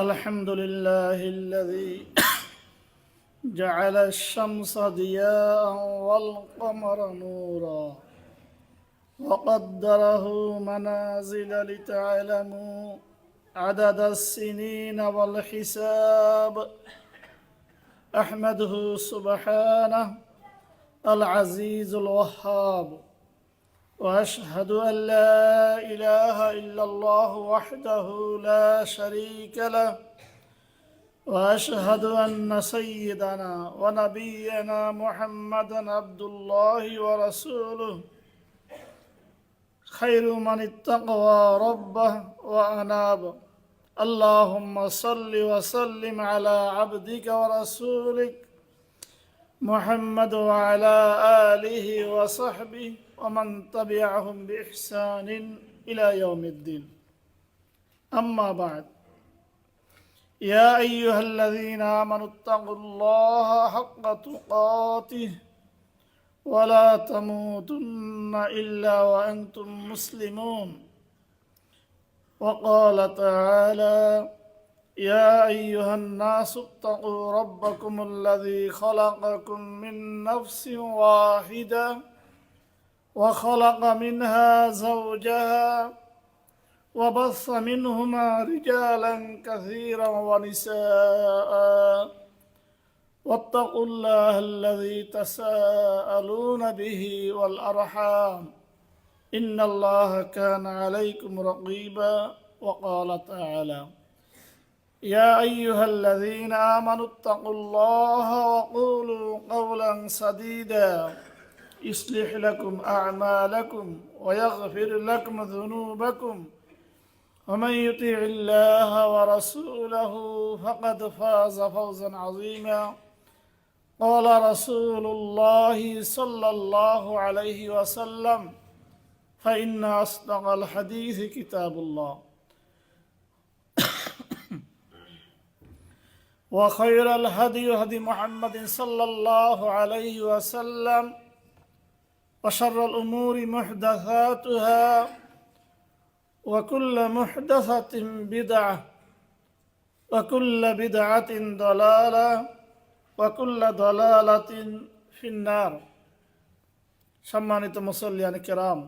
الحمد لله الذي جعل الشمس ضياء والقمر نورا وقدره منازل لتعلموا عدد السنين والحساب. أحمده سبحانه العزيز الوهاب. وأشهد أن لا إله إلا الله وحده لا شريك له وأشهد أن سيدنا ونبينا محمدا عبد الله ورسوله. خير من اتقى ربه وأناب. اللهم صل وسلم على عبدك ورسولك محمد وعلى آله وصحبه. ومن تبعهم بإحسان إلى يوم الدين. أما بعد يا أيها الذين آمنوا اتقوا الله حق تقاته ولا تموتن إلا وأنتم مسلمون. وقال تعالى يا أيها الناس اتقوا ربكم الذي خلقكم من نفس واحدة وخلق منها زوجها وبث منهما رجالا كثيرا ونساء. واتقوا الله الذي تساءلون به والأرحام. إن الله كان عليكم رقيبا وقال تعالى يا أيها الذين آمنوا اتقوا الله وقولوا قولا سديدا. يصلح لكم أعمالكم ويغفر لكم ذنوبكم ومن يطيع الله ورسوله فقد فاز فوزا عظيما قال رسول الله صلى الله عليه وسلم فإن أصدق الحديث كتاب الله وخير الهدي هدي محمد صلى الله عليه وسلم وشر الأمور محدثاتها وكل محدثة بدعة وكل بدعة ضلالة وكل ضلالة في النار সম্মানিত মুসল্লিয়ান কেরাম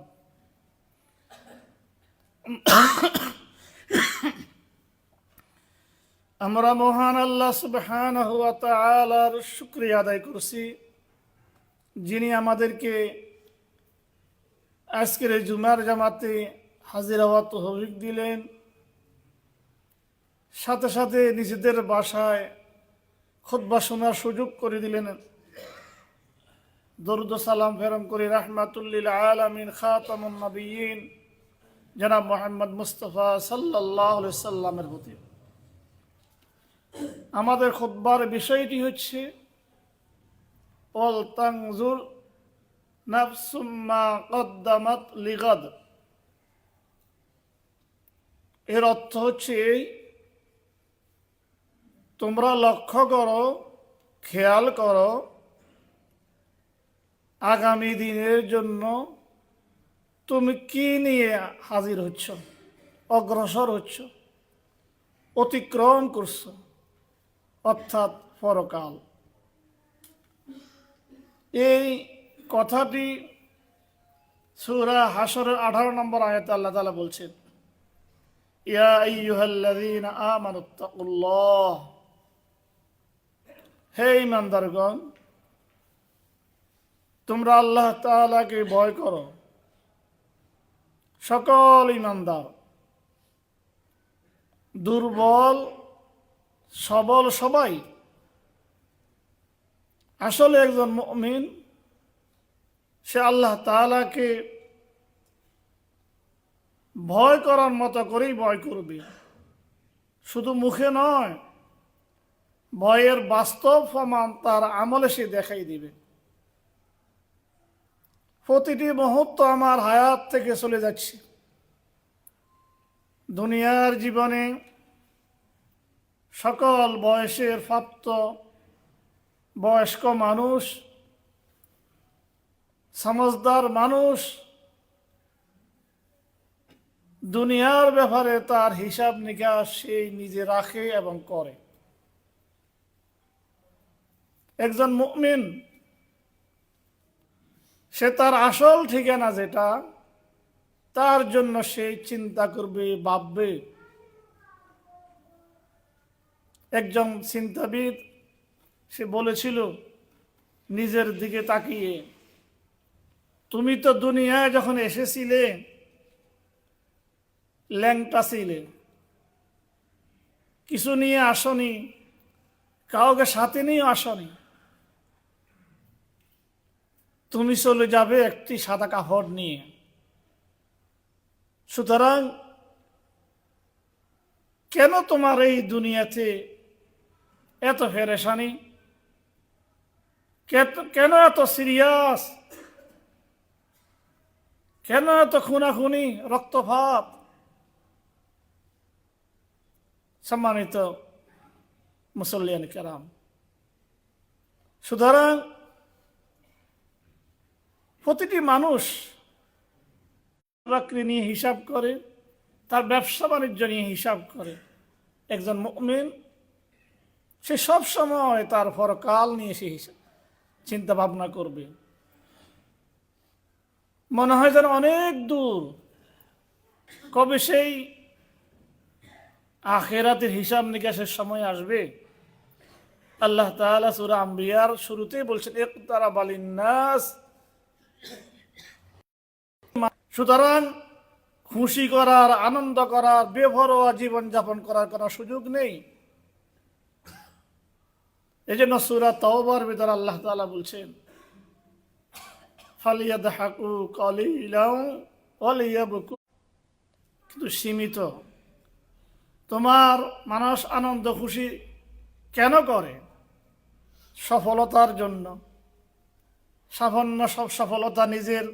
আমরা মহান আল্লাহ সুবহানাহু ওয়া তাআলার শুকরিয়া আদায় করছি যিনি আমাদেরকে আজকের এই জুমার জামাতে হাজির হওয়ার তহবিক দিলেন। সাথে সাথে নিজেদের বাসায় খুতবা শোনার সুযোগ করে দিলেন। দরুদ সালাম ফেরম করি রাহমাতুল্লিল আলামিন খাতামুন নবীন জনাব মোহাম্মদ মুস্তফা সাল্লাহ সাল্লামের প্রতি। আমাদের খুতবার বিষয়টি হচ্ছে অল নাফসুম্মা এর অর্থ হচ্ছে এই, তোমরা লক্ষ্য করো, খেয়াল করো, আগামী দিনের জন্য তুমি কি নিয়ে হাজির হচ্ছ, অগ্রসর হচ্ছ, অতিক্রম করছ, অর্থাৎ পরকাল। এই কথাটি সুরা হাসরের আঠারো নম্বর আয়াতে আল্লাহ তালা বলছেন হে ইমানদারগণ তোমরা আল্লাহ তালাকে ভয় করো। সকল ইমানদার দুর্বল, সবল সবাই আসলে একজন মমিন সে আল্লাহ তাআলাকে ভয় করার মতো করেই ভয় করবে। শুধু মুখে নয়, ভয়ের বাস্তব প্রমাণ তার আমলে সে দেখাই দিবে। প্রতিটি মুহূর্ত আমার হায়াত থেকে চলে যাচ্ছে। দুনিয়ার জীবনে সকল বয়সের প্রাপ্ত বয়স্ক মানুষ সমজদার মানুষ দুনিয়ার ব্যাপারে তার হিসাব নিকাশ সেই নিজে রাখে এবং করে একজন মুমিন সে তার আসল ঠিকানা যেটা তার জন্য সে চিন্তা করবে ভাববে একজন চিন্তাবিদ সে বলেছিল নিজের দিকে তাকিয়ে তুমি তো দুনিয়ায় যখন এসেছিলে, ল্যাংটা ছিলে। কিছু নিয়ে আসনি, কাউকে সাথে নিয়ে আসনি। তুমি চলে যাবে একটি সাদা কাপড় নিয়ে। সুতরাং কেন তোমার এই দুনিয়াতে এত ফেরেশানি? কেন এত সিরিয়াস? কেন এত খুনাখুনি, রক্তপাত? সম্মানিত মুসল্লিয়ান কেরাম, সুতরাং প্রতিটি মানুষ চাকরি নিয়ে হিসাব করে, তার ব্যবসা বাণিজ্য নিয়ে হিসাব করে। একজন মুমিন, সে সব সময় তার ফরকাল নিয়ে সে হিসাব চিন্তা ভাবনা করবে। মনে হয় যেন অনেক দূর। কবে সেই আখেরাতের হিসাব নিকাশের সময় আসবে? আল্লাহ তাআলা সূরা আম্বিয়ার শুরুতেই বলছেন, ইকতারা বালিন্নাস। সুতরাং খুশি করার, আনন্দ করার বেভরোয়া জীবন যাপন করার কোনো সুযোগ নেই। এই জন্য সুরা তওবার ভিতর আল্লাহ তাআলা বলছেন কিন্তু সীমিত। তোমার মানুষ আনন্দ, খুশি কেন করে? সফলতার জন্য। সাফল্য সব সফলতা, নিজের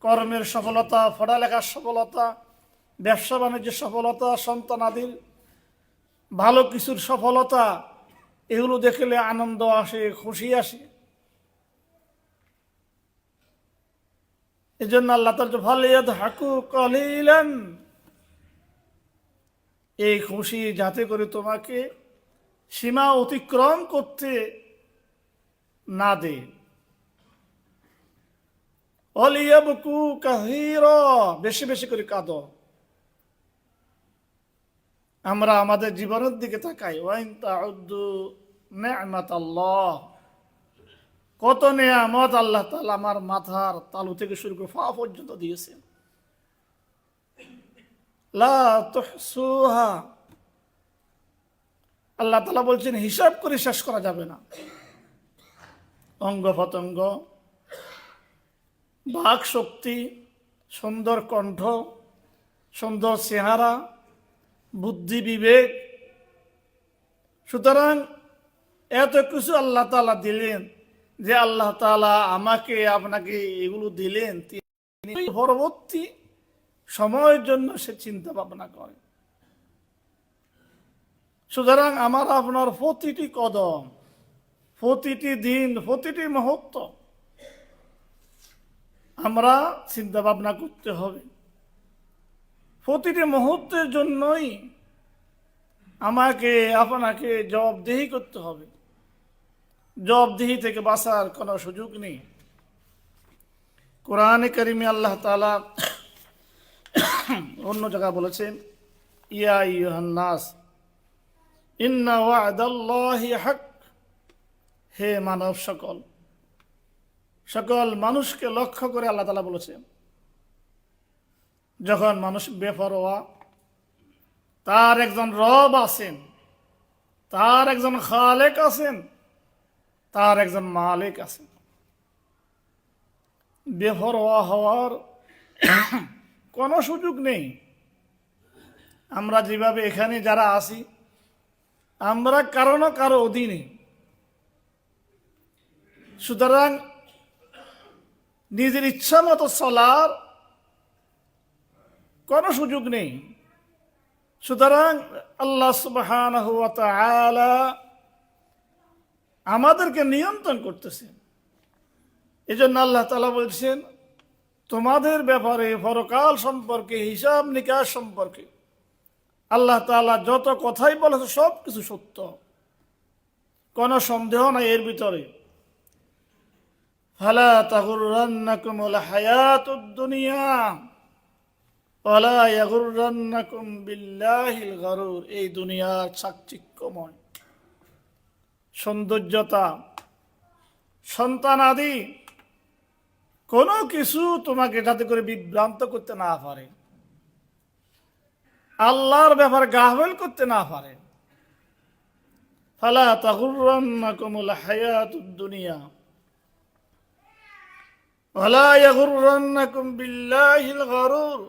কর্মের সফলতা, পড়ালেখার সফলতা, ব্যবসা বাণিজ্যের সফলতা সন্তানাদির ভালো কিছুর সফলতা, এগুলো দেখলে আনন্দ আসে, খুশি আসে। এই জন্য আল্লাহ তালা ফলিয়াদ হাকু কলিলেন। এই খুশি যাতে করে তোমাকে সীমা অতিক্রম করতে না দে। অলিয়াবকু কাহির, বেশি বেশি করে কাঁদ। আমরা আমাদের জীবনের দিকে তাকাই। ওয়াইন তাউদ্দু নেমাত আল্লাহ কত নেয়ামত আল্লাহ তালা আমার মাথার তালু থেকে শুরু করে ফা পর্যন্ত দিয়েছেন। আল্লাহ তালা বলছেন, হিসাব করে শেষ করা যাবে না। অঙ্গ পতঙ্গ বাক শক্তি, সুন্দর কণ্ঠ, সুন্দর চেহারা, বুদ্ধি বিবেক। সুতরাং এত কিছু আল্লাহ তালা দিলেন। যে আল্লাহ তালা আমাকে, আপনাকে এগুলো দিলেন, তিনি পরবর্তী সময়ের জন্য সে চিন্তা ভাবনা করে। সুতরাং আমার আপনার প্রতিটি কদম, প্রতিটি দিন, প্রতিটি মুহূর্ত আমরা চিন্তা ভাবনা করতে হবে। প্রতিটি মুহূর্তের জন্যই আমাকে, আপনাকে জবাবদেহি করতে হবে। জবাবদেহি থেকে বাঁচার কোনো সুযোগ নেই। কোরআনে করিমে আল্লাহ তালা অন্য জায়গা বলেছেন, ইয়া ইহান্নাস ইন্না ওয়াদাল্লাহি হক। হে মানব সকল সকল মানুষকে লক্ষ্য করে আল্লাহ তালা বলেছেন, যখন মানুষ বেফরোয়া তার একজন রব আছেন, তার একজন খালেক আছেন তার একজন মালিক আছেন। বেফরোয়া হওয়ার কোনো সুযোগ নেই। আমরা যেভাবে এখানে যারা আছি, আমরা কারও না কারও অধীনে। সুতরাং নিজের ইচ্ছা মতো চলার কোনো সুযোগ নেই। সুতরাং আল্লাহ সুবহান আমাদেরকে নিয়ন্ত্রণ করতেছেন। এই জন্য আল্লাহ তালা বলছেন, তোমাদের ব্যাপারে পরকাল সম্পর্কে, হিসাব নিকাশ সম্পর্কে আল্লাহ তাআলা যত কথাই বলেছে সব কিছু সত্য। কোনো সন্দেহ নাই এর ভিতরে। ফালা তাগুররান্নাকুমুল হায়াতুদ দুনিয়া ওয়ালা ইয়াগুররান্নাকুম বিল্লাহিল গারুর। এই দুনিয়ার চাকচিক্যময় সৌন্দর্যতা সন্তান আদি কোনো কিছু তোমাকে যাতে করে বিভ্রান্ত করতে না পারে। আল্লাহর ব্যাপারে গাহবেল করতে না পারে। ফালা তাগুররান্নাকুমুল হায়াতুদ দুনিয়া, ওয়ালা ইয়াগুররান্নাকুম বিল্লাহিল গারুর।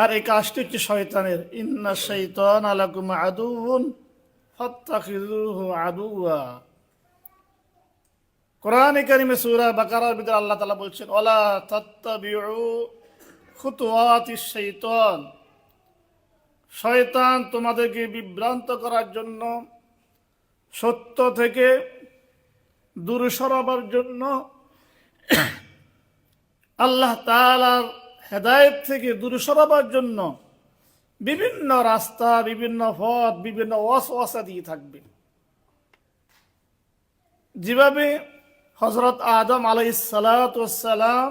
আর এই কাজটি হচ্ছে শয়তানের। ইন্না শৈতান আলাকুম আদুউন ফাত্তাখিযুহু আদুয়া কোরআনে কারিমে সূরা বাকারার ভিতরে আল্লাহ তাআলা বলছেন, ওয়ালা তাত্তাবিউ খুতুওয়াতিশ শাইতান শয়তান তোমাদেরকে বিভ্রান্ত করার জন্য, সত্য থেকে দূরে সরাবার জন্য আল্লাহ তাআলার হেদায়েত থেকে দূরে সরাবার জন্য বিভিন্ন রাস্তা, বিভিন্ন পথ, বিভিন্ন ওয়াসওয়াসা দিয়ে থাকবে। যেভাবে হজরত আদম আলাইসালাম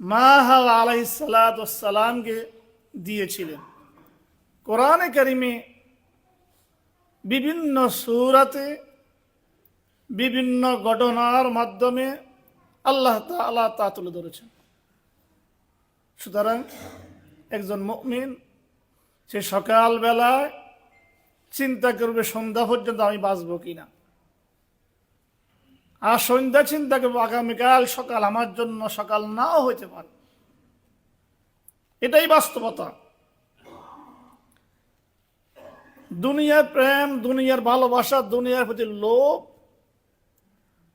মাহা আলাইসালামকে দিয়েছিলেন। কোরআনে কারিমে বিভিন্ন সুরাতে বিভিন্ন ঘটনার মাধ্যমে আল্লাহ তাআলা তা তুলে ধরেছেন। সুতরাং একজন মুমিন, সে সকালবেলায় চিন্তা করবে সন্ধ্যা পর্যন্ত আমি বাঁচবো কিনা। আর সন্ধ্যা চিন্তা করব আগামীকাল সকাল আমার জন্য সকাল নাও হইতে পারে। এটাই বাস্তবতা। দুনিয়ার প্রেম, দুনিয়ার ভালোবাসা, দুনিয়ার প্রতি লোভ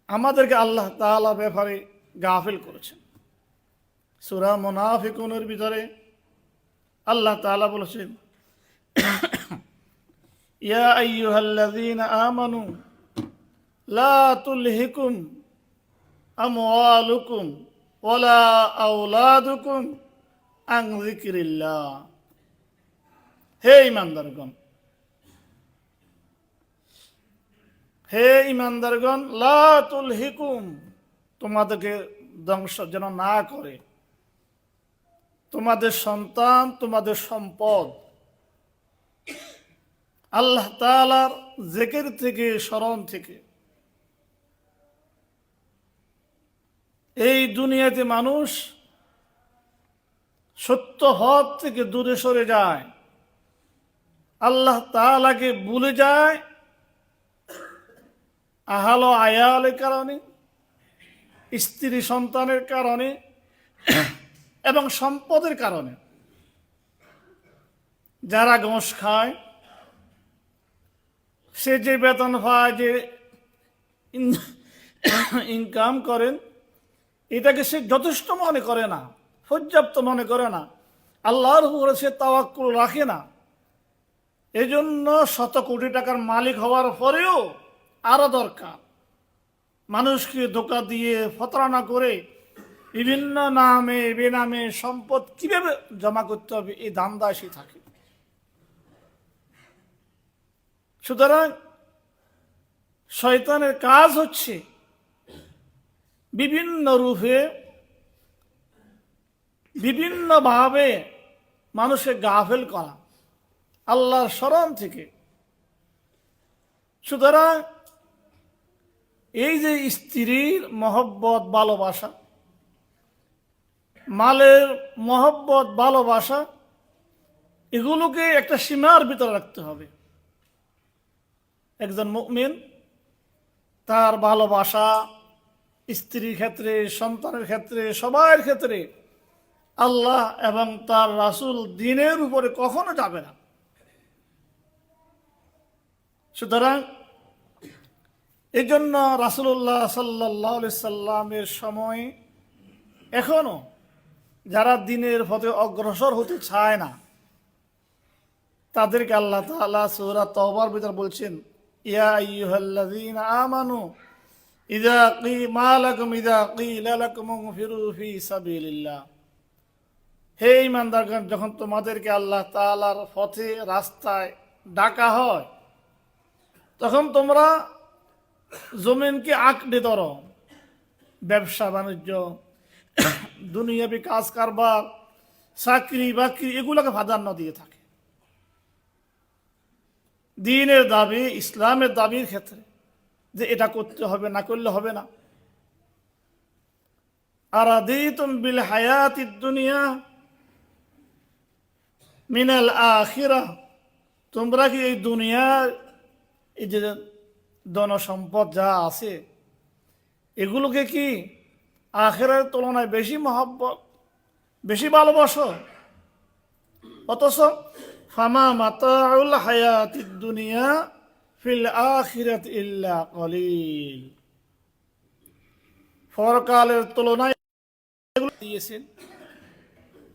আমাদেরকে আল্লাহ তাআলা ব্যাপারে গাফিল করেছেন। সুরা মোনাফিকুনের ভিতরে আল্লাহ তাআলা বলেছেন, ইয়া আইয়ুহাল্লাযীনা আমানু লা তুলহিকুম আমওয়ালুকুম ওয়ালা আওলাদুকুম আন যিকরিল্লাহ। হে ইমানদারগণ হে ইমানদারগণ লা তুলহিকুম, তোমাদেরকে ধ্বংস যেন না করে। তোমাদের সন্তান, তোমাদের সম্পদ। আল্লাহ তালার জেকের থেকে, স্মরণ থেকে। এই দুনিয়াতে মানুষ সত্য হক থেকে দূরে সরে যায়। আল্লাহ তালাকে ভুলে যায়। আহালো আয়ালের কারণে, স্ত্রী সন্তানের কারণে। এবং সম্পদের কারণে। যারা ঘোষ খায়, সে যে বেতন পায় যে ইন- ইনকাম করেন, এটাকে সে যথেষ্ট মনে করে না, পর্যাপ্ত মনে করে না। আল্লাহর উপরে সে তাওয়াক্কুল রাখে না। এজন্য শত কোটি টাকার মালিক হওয়ার পরেও আরও দরকার। মানুষকে ধোকা দিয়ে প্রতারণা করে বিভিন্ন নামে, বেনামে সম্পদ কীভাবে জমা করতে হবে? এই এসে থাকে। সুতরাং শয়তানের কাজ হচ্ছে বিভিন্ন রূপে, বিভিন্নভাবে মানুষকে গাফেল করা আল্লাহর স্মরণ থেকে। সুতরাং এই যে স্ত্রীর মহব্বত, ভালোবাসা মালের মহব্বত, ভালোবাসা, এগুলোকে একটা সীমার ভিতরে রাখতে হবে। একজন মুমিন, তার ভালোবাসা স্ত্রীর ক্ষেত্রে, সন্তানের ক্ষেত্রে সবার ক্ষেত্রে আল্লাহ এবং তার রাসূল দিনের উপরে কখনো যাবে না। সুতরাং এই জন্য রাসুল্লাহ সাল্লাহ সাল্লামের সময় এখনও যারা দিনের পথে অগ্রসর হতে চায় না, তাদেরকে আল্লাহ তাআলা সূরা তহবার ভিতর বলছেন আমানু মা লাকুম কিলা লাকুম ইনফিরু ফি সাবিলিল্লাহ। হে ইমানদারগণ যখন তোমাদেরকে আল্লাহ তালার পথে, রাস্তায় ডাকা হয়, তখন তোমরা জমিনকে আঁকড়ে ধরো, ব্যবসা, বাণিজ্য দুনিয়াবি কাজ, কারবার, চাকরি, বাকরি, এগুলোকে প্রাধান্য দিয়ে থাকে। দিনের দাবি, ইসলামের দাবির ক্ষেত্রে যে এটা করতে হবে, না করলে হবে না। আর বিল হায়াতি দুনিয়া মিনাল আখিরা। তোমরা কি এই দুনিয়ার এই যে ধন সম্পদ যা আছে, এগুলোকে কি আখেরের তুলনায় বেশি মহব্বত, বেশি ভালোবাসো। অথচ, ফামা মাতাউল হায়াতি দুনিয়া ফিল আখিরাত ইল্লা কলিল। ফরকালের তুলনায় দিয়েছেন,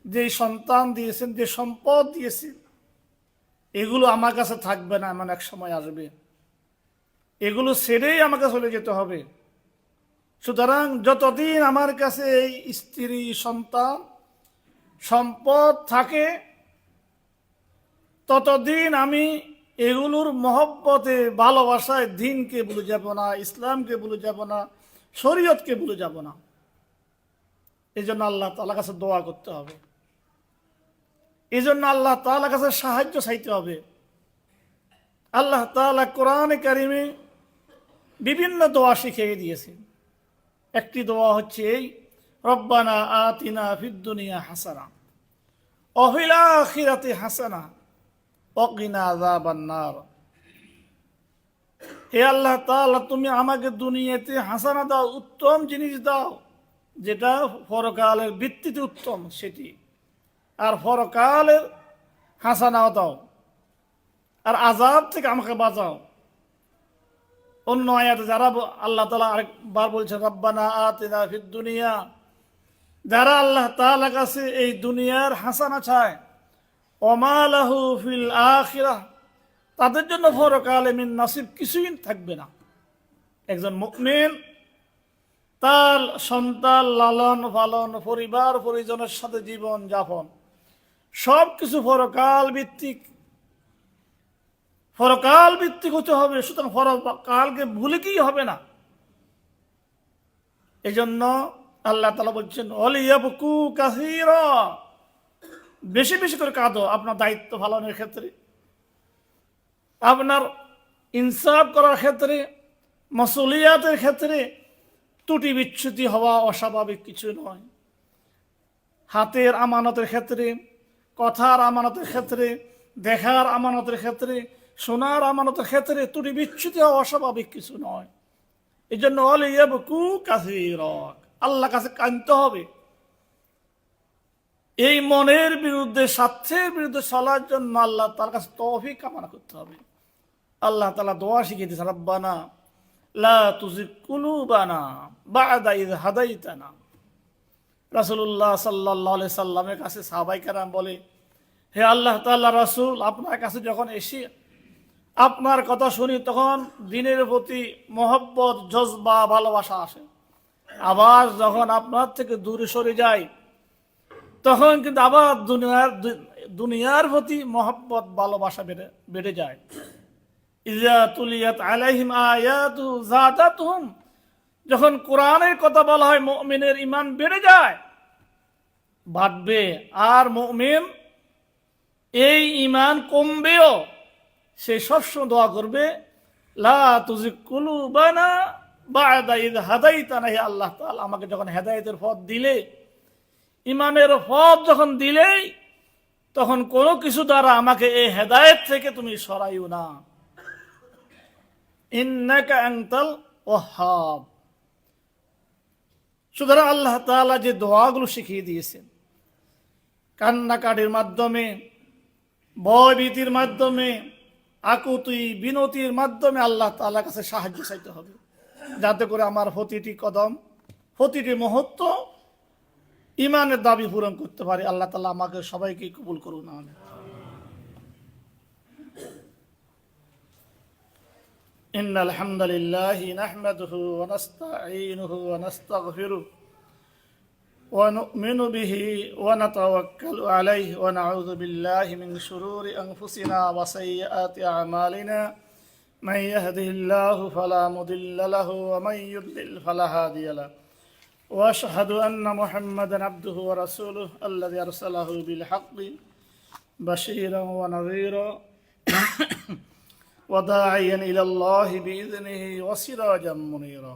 যে সন্তান দিয়েছেন, যে সম্পদ দিয়েছেন, এগুলো আমার কাছে থাকবে না এমন এক সময় আসবে। এগুলো ছেড়েই আমাকে চলে যেতে হবে। সুতরাং যতদিন আমার কাছে এই স্ত্রী সন্তান সম্পদ থাকে, ততদিন আমি এগুলোর মহব্বতে, ভালোবাসায় দিনকে ভুলে যাব না, ইসলামকে ভুলে যাব না, শরীয়তকে ভুলে যাব না। এই জন্য আল্লাহ তালা কাছে দোয়া করতে হবে। এই জন্য আল্লাহ তালা কাছে সাহায্য চাইতে হবে। আল্লাহ তালা কোরআনে কারিমে বিভিন্ন দোয়া শিখিয়ে দিয়েছেন। একটি দোয়া হচ্ছে এই, রব্বানা আতিনা ফিদ্দুনিয়া হাসানা অহিলা আখিরাতে হাসানা অকিনা আযাবান্নার হে আল্লাহ তাআলা, তুমি আমাকে দুনিয়াতে হাসানা দাও, উত্তম জিনিস দাও, যেটা পরকালের ভিত্তিতে উত্তম, সেটি। আর পরকালের হাসানাও দাও। আর আজাব থেকে আমাকে বাঁচাও। অন্য আয়াতে যারা আল্লাহ তালা আরেকবার বলছেন, রব্বানা আতিনা ফিদ দুনিয়া। যারা আল্লাহ তাআলা কাছে এই দুনিয়ার হাসানা চায় অমালাহু ফিল আখিরা। তাদের জন্য পরকালে মিন নাসিব কিছুই থাকবে না। একজন মুকমিন তার সন্তান লালন পালন, পরিবার পরিজনের সাথে জীবন যাপন সব কিছু পরকাল ভিত্তিক পরকাল ভিত্তিক হতে হবে, সুতরাং পরকালকে ভুলে কি হবে না। এই জন্য আল্লাহ তালা বলছেন বেশি বেশি করে কাঁদো, আপনার দায়িত্ব পালনের ক্ষেত্রে। আপনার ইনসাফ করার ক্ষেত্রে, মসুলিয়াতের ক্ষেত্রে ত্রুটি বিচ্যুতি হওয়া অস্বাভাবিক কিছু নয়। হাতের আমানতের ক্ষেত্রে, কথার আমানতের ক্ষেত্রে, দেখার আমানতের ক্ষেত্রে শোনার আমানতের ক্ষেত্রে ত্রুটি বিচ্যুতি হওয়া অস্বাভাবিক কিছু নয়। এই জন্য আল্লাহ কাছে কানতে হবে। এই মনের বিরুদ্ধে, স্বার্থের বিরুদ্ধে চলার জন্য আল্লাহ তার কাছে তফি কামনা করতে হবে। আল্লাহ তালা দোয়া শিখিয়ে দিয়েছে রব্বানা লা সাল্লাল্লাহু আলাইহি সাল্লামের কাছে কারাম বলে, হে আল্লাহ রাসূল, আপনার কাছে যখন এসি আপনার কথা শুনি তখন দিনের প্রতি মহব্বত, জজবা, ভালোবাসা আসে। আবার যখন আপনার থেকে দূরে সরে যায় তখন কিন্তু আবার দুনিয়ার দুনিয়ার প্রতি মহব্বত, ভালোবাসা বেড়ে বেড়ে যায়। যখন কোরআনের কথা বলা হয়, মুমিনের ইমান বেড়ে যায়, বাড়বে। আর মুমিন এই ইমান কমবেও সে সবসময় দোয়া করবে, লা তুজি কুলুবানা বাদা ইদ হাদাইতানা হে আল্লাহ তাআলা, আমাকে যখন হেদায়েতের পথ দিলে ইমানের পথ যখন দিলেই, তখন কোনো কিছু দ্বারা আমাকে এই হেদায়েত থেকে তুমি সরাইও না। ইন্নাকা আনতাল ওয়াহাব। সুতরাং আল্লাহ তাআলা যে দোয়াগুলো শিখিয়ে দিয়েছেন, কান্নাকাটির মাধ্যমে ভয় ভীতির মাধ্যমে আকুতি বিনতির মাধ্যমে আল্লাহ তাআলার কাছে সাহায্য চাইতে হবে যাতে করে আমার প্রতিটি কদম প্রতিটি মুহূর্ত ইমানের দাবি পূরণ করতে পারে আল্লাহ তাআলা আমাকে সবাইকে কবুল করুন আমিন إن الحمد لله نحمده ونستعينه ونستغفره ونؤمن به ونتوكل عليه ونعوذ بالله من شرور أنفسنا وسيئات أعمالنا من يهده الله فلا مضل له ومن يضلل فلا هادي له واشهد ان محمدا عبده ورسوله الذي ارسله بالحق بشيرا ونذيرا وداعيا الى الله باذنه وسراجا منيرا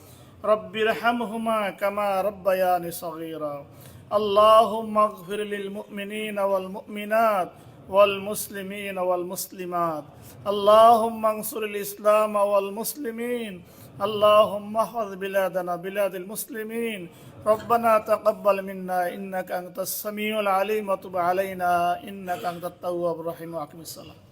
رب ارحمهما كما ربياني صغيرا. اللهم اغفر للمؤمنين والمؤمنات والمسلمين والمسلمات. اللهم انصر الإسلام والمسلمين. اللهم احفظ بلادنا بلاد المسلمين. ربنا تقبل منا إنك أنت السميع العليم. وتب علينا إنك أنت التواب الرحيم. وأقم الصلاة.